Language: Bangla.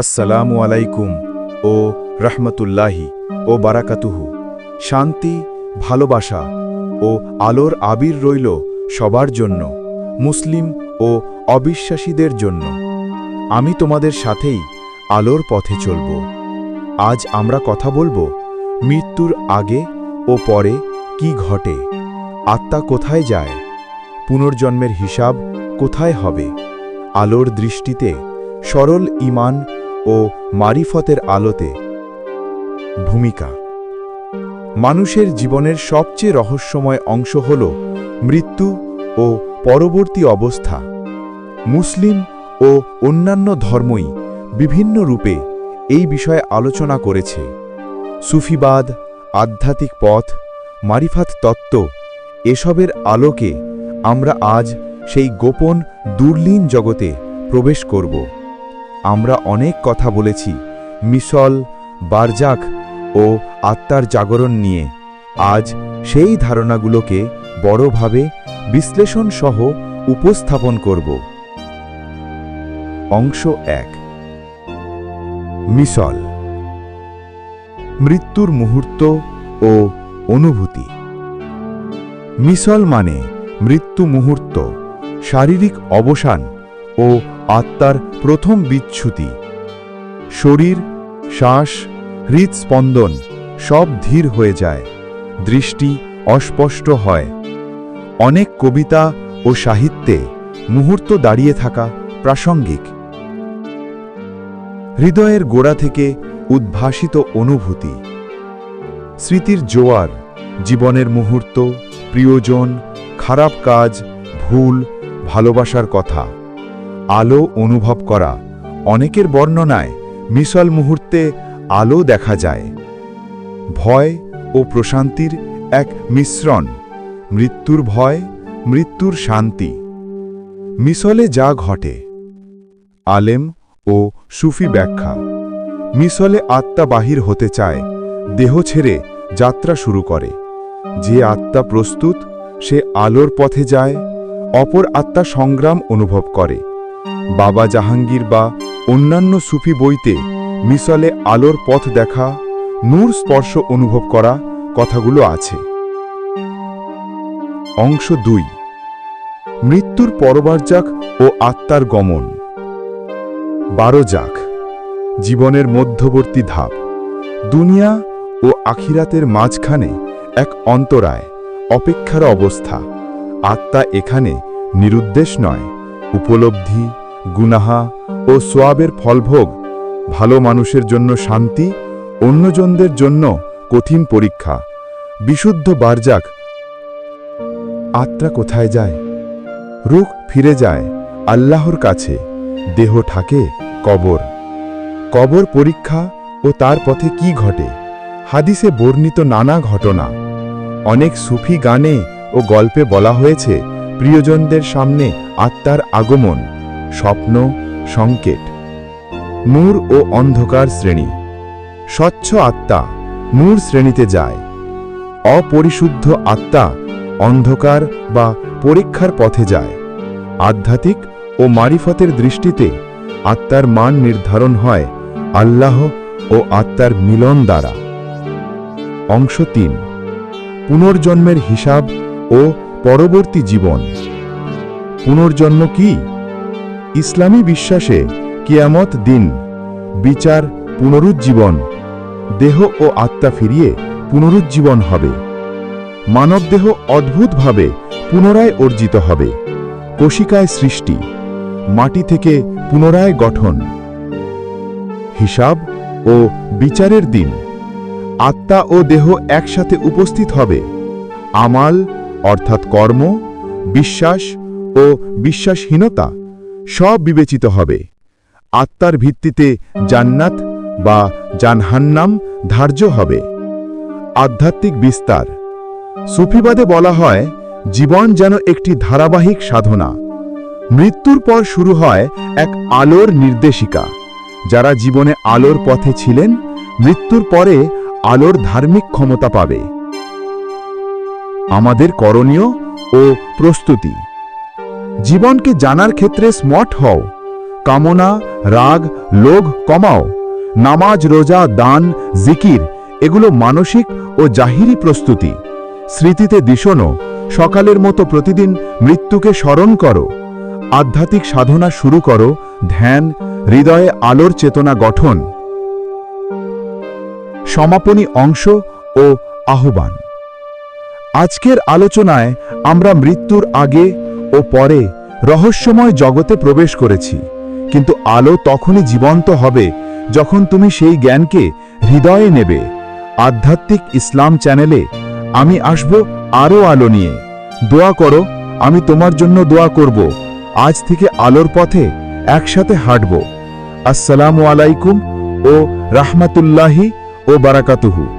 আসসালামু আলাইকুম ও রহমতুল্লাহি ও বারাকাতুহু। শান্তি, ভালোবাসা ও আলোর আবির রইল সবার জন্য, মুসলিম ও অবিশ্বাসীদের জন্য। আমি তোমাদের সাথেই আলোর পথে চলব। আজ আমরা কথা বলব মৃত্যুর আগে ও পরে কি ঘটে, আত্মা কোথায় যায়, পুনর্জন্মের হিসাব কোথায় হবে, আলোর দৃষ্টিতে সরল ইমান ও মারিফতের আলোতে। ভূমিকা। মানুষের জীবনের সবচেয়ে রহস্যময় অংশ হল মৃত্যু ও পরবর্তী অবস্থা। মুসলিম ও অন্যান্য ধর্মই বিভিন্ন রূপে এই বিষয়ে আলোচনা করেছে। সুফিবাদ, আধ্যাত্মিক পথ, মারিফাত তত্ত্ব এসবের আলোকে আমরা আজ সেই গোপন, দুর্লীন জগতে প্রবেশ করব। আমরা অনেক কথা বলেছি। মিশল, বারজাক ও আত্মার জাগরণ নিয়ে। আজ সেই ধারণাগুলোকে বড়ভাবে বিশ্লেষণ সহ উপস্থাপন করব। অংশ এক। মিশল। মৃত্যুর মুহূর্ত ও অনুভূতি। মিশল মানে মৃত্যু মুহূর্ত, শারীরিক অবসান ও আত্মার প্রথম বিচ্ছুতি। শরীর, শ্বাস হৃদস্পন্দন সব ধীর হয়ে যায়, দৃষ্টি অস্পষ্ট হয়। অনেক কবিতা ও সাহিত্যে মুহূর্ত দাঁড়িয়ে থাকা প্রাসঙ্গিক। হৃদয়ের গোড়া থেকে উদ্ভাসিত অনুভূতি। স্মৃতির জোয়ার, জীবনের মুহূর্ত, প্রিয়জন, খারাপ কাজ, ভুল, ভালোবাসার কথা। আলো অনুভব করা। অনেকের বর্ণনায় মিসল মুহূর্তে আলো দেখা যায়। ভয় ও প্রশান্তির এক মিশ্রণ। মৃত্যুর ভয়, মৃত্যুর শান্তি। মিসলে যা ঘটে। আলেম ও সুফি ব্যাখ্যা। মিসলে আত্মা বাহির হতে চায়, দেহ ছেড়ে যাত্রা শুরু করে। যে আত্মা প্রস্তুত, সে আলোর পথে যায়, অপর আত্মা সংগ্রাম অনুভব করে। বাবা জাহাঙ্গীর বা অন্যান্য সুফি বইতে মিসলে আলোর পথ দেখা, নূর স্পর্শ অনুভব করা কথাগুলো আছে। অংশ দুই। মৃত্যুর পরবারজাক ও আত্মার গমন। বারো যাক। জীবনের মধ্যবর্তী ধাপ। দুনিয়া ও আখিরাতের মাঝখানে এক অন্তরায় অপেক্ষার অবস্থা। আত্মা এখানে নিরুদ্দেশ নয়, উপলব্ধি গুনাহা ও সোয়াবের ফলভোগ, ভালো মানুষের জন্য শান্তি, অন্যজনদের জন্য কঠিন পরীক্ষা, বিশুদ্ধ বারজাক। আত্মা কোথায় যায়? রুখ ফিরে যায় আল্লাহর কাছে, দেহ থাকে কবর। কবর পরীক্ষা ও তার পথে কি ঘটে? হাদিসে বর্ণিত নানা ঘটনা। অনেক সুফি গানে ও গল্পে বলা হয়েছে, প্রিয়জনদের সামনে আত্মার আগমন। স্বপ্ন, সংকেত। নূর ও অন্ধকার শ্রেণি। স্বচ্ছ আত্মা নূর শ্রেণীতে যায়। অপরিশুদ্ধ আত্মা অন্ধকার বা পরীক্ষার পথে যায়। আধ্যাত্মিক ও মারিফতের দৃষ্টিতে আত্মার মান নির্ধারণ হয় আল্লাহ ও আত্মার মিলন দ্বারা। অংশ তিন। পুনর্জন্মের হিসাব ও পরবর্তী জীবন। পুনর্জন্ম কি? ইসলামী বিশ্বাসে কিয়ামত দিন, বিচার, পুনরুজ্জীবন, দেহ ও আত্মা ফিরিয়ে পুনরুজ্জীবন হবে। মানবদেহ অদ্ভুতভাবে পুনরায় অর্জিত হবে। কোশিকায় সৃষ্টি, মাটি থেকে পুনরায় গঠন। হিসাব ও বিচারের দিন, আত্মা ও দেহ একসাথে উপস্থিত হবে। আমাল অর্থাৎ কর্ম, বিশ্বাস ও বিশ্বাসহীনতা সব বিবেচিত হবে। আত্মার ভিত্তিতে জান্নাত বা জানহান্নাম ধার্য হবে। আধ্যাত্মিক বিস্তার। সুফিবাদে বলা হয়, জীবন যেন একটি ধারাবাহিক সাধনা। মৃত্যুর পর শুরু হয় এক আলোর নির্দেশিকা। যারা জীবনে আলোর পথে ছিলেন, মৃত্যুর পরে আলোর ধার্মিক ক্ষমতা পাবে। আমাদের করণীয় ও প্রস্তুতি। জীবনকে জানার ক্ষেত্রে স্মার্ট হও। কামনা, রাগ, লোভ কমাও। নামাজ, রোজা, দান, জিকির, এগুলো মানসিক ও জাহিরি প্রস্তুতি। স্মৃতিতে দিশনো। সকালের মতো প্রতিদিন মৃত্যুকে স্মরণ করো। আধ্যাত্মিক সাধনা শুরু করো। ধ্যান, হৃদয়ে আলোর চেতনা গঠন। সমাপনী অংশ ও আহ্বান। আজকের আলোচনায় আমরা মৃত্যুর আগে ও পরে রহস্যময় জগতে প্রবেশ করেছি। কিন্তু আলো তখনই জীবন্ত হবে যখন তুমি সেই জ্ঞানকে হৃদয়ে নেবে। আধ্যাত্মিক ইসলাম চ্যানেলে আমি আসব আরও আলো নিয়ে। দোয়া করো, আমি তোমার জন্য দোয়া করব। আজ থেকে আলোর পথে একসাথে হাঁটব। আসসালামু আলাইকুম ও রাহমাতুল্লাহি ও বারাকাতুহু।